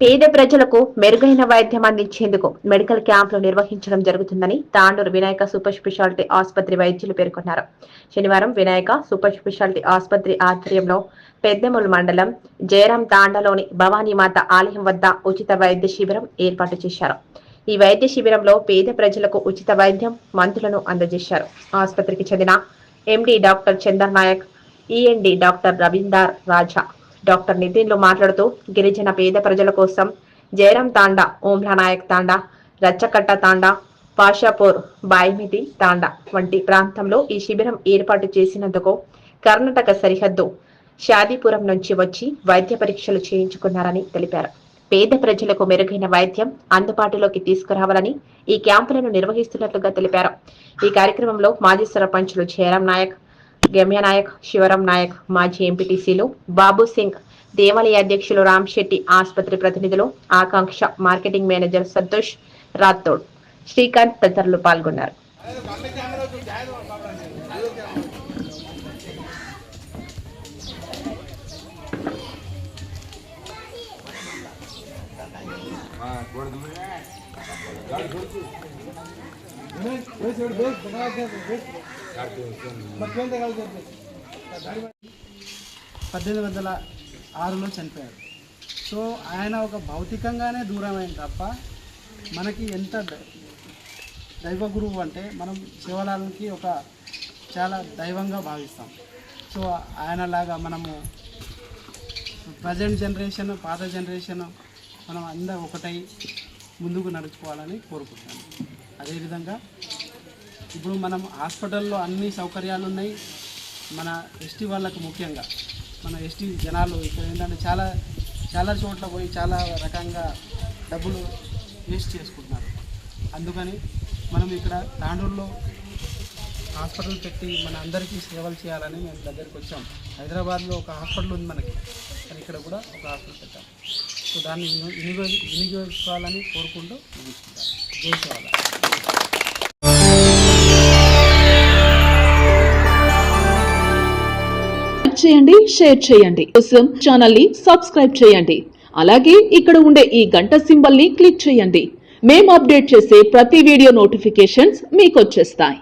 పేద ప్రజలకు మెరుగైన వైద్యం అందించేందుకు మెడికల్ క్యాంపులు నిర్వహించడం జరుగుతుందని తాండూరు వినాయక సూపర్ స్పెషాలిటీ ఆసుపత్రి వైద్యులు పేర్కొన్నారు. శనివారం వినాయక సూపర్ స్పెషాలిటీ ఆసుపత్రి ఆధ్వర్యంలో పెద్దముల్ మండలం జయరాం తాండలోని భవానీమాత ఆలయం వద్ద ఉచిత వైద్య శిబిరం ఏర్పాటు చేశారు. ఈ వైద్య శిబిరంలో పేద ప్రజలకు ఉచిత వైద్యం మందులను అందజేశారు. ఆసుపత్రికి చెందిన MD doctor Chandar Nayak ENT doctor Ravinder Raja doctor నితిన్లు మాట్లాడుతూ గిరిజన పేద ప్రజల కోసం జయరాం తాండా ఓంలా నాయక్ తాండా రచ్చకట్ట తాండా పాషాపూర్ బాయ్మితి తాండా వంటి ప్రాంతంలో ఈ శిబిరం ఏర్పాటు చేసినందుకు కర్ణాటక సరిహద్దు షాదీపురం నుంచి వచ్చి వైద్య పరీక్షలు చేయించుకున్నారని తెలిపారు. పేద ప్రజలకు మెరుగైన వైద్యం అందుబాటులోకి తీసుకురావాలని ఈ క్యాంపులను నిర్వహిస్తున్నట్లుగా తెలిపారు. ఈ కార్యక్రమంలో మాజీ సర్పంచులు జయరాం నాయక్ గమ్య నాయక్ శివరం నాయక్ మాజీ ఎంపీటీసీలు బాబు సింగ్ దేవాలయ అధ్యక్షులు రామ్ శెట్టి ఆసుపత్రి ప్రతినిధులు ఆకాంక్ష మార్కెటింగ్ మేనేజర్ సంతోష్ రాథోడ్ శ్రీకాంత్ తదితరులు పాల్గొన్నారు. పద్దెనిమిది వందల ఆరులో చనిపోయారు సో ఆయన ఒక భౌతికంగానే దూరమైన తప్ప మనకి ఎంత దైవ గురువు అంటే మనం శివలాలకి ఒక చాలా దైవంగా భావిస్తాం. సో ఆయనలాగా మనము ప్రజెంట్ జనరేషన్ పాత జనరేషన్ మనం అందరం ఒకటై ముందుకు నడుచుకోవాలని కోరుకుంటాను అదేవిధంగా ఇప్పుడు మనం హాస్పిటల్లో అన్ని సౌకర్యాలు ఉన్నాయి మన ఎస్టీ వాళ్ళకు ముఖ్యంగా. మన ఎస్టీ జనాలు ఇక్కడ ఏంటంటే చాలా చాలా చోట్ల పోయి చాలా రకంగా డబ్బులు వేస్ట్ చేసుకుంటున్నారు. అందుకని మనం ఇక్కడ తాండూరులో హాస్పిటల్ పెట్టి మన అందరికీ సేవలు చేయాలని మేము దగ్గరికి వచ్చాం. హైదరాబాద్లో ఒక హాస్పిటల్ ఉంది మనకి. కానీ ఇక్కడ కూడా ఒక హాస్పిటల్ పెట్టాం. సో దాన్ని వినియోగ వినియోగించుకోవాలని కోరుకుంటూ ముగించుకుంటాం జై శివాల చేయండి షేర్ చేయండి. కోసం ఛానల్ని సబ్స్క్రైబ్ చేయండి. అలాగే ఇక్కడ ఉండే ఈ గంట సింబల్ని క్లిక్ చేయండి. మేము అప్డేట్ చేసే ప్రతి వీడియో నోటిఫికేషన్స్ మీకు వచ్చేస్తాయి.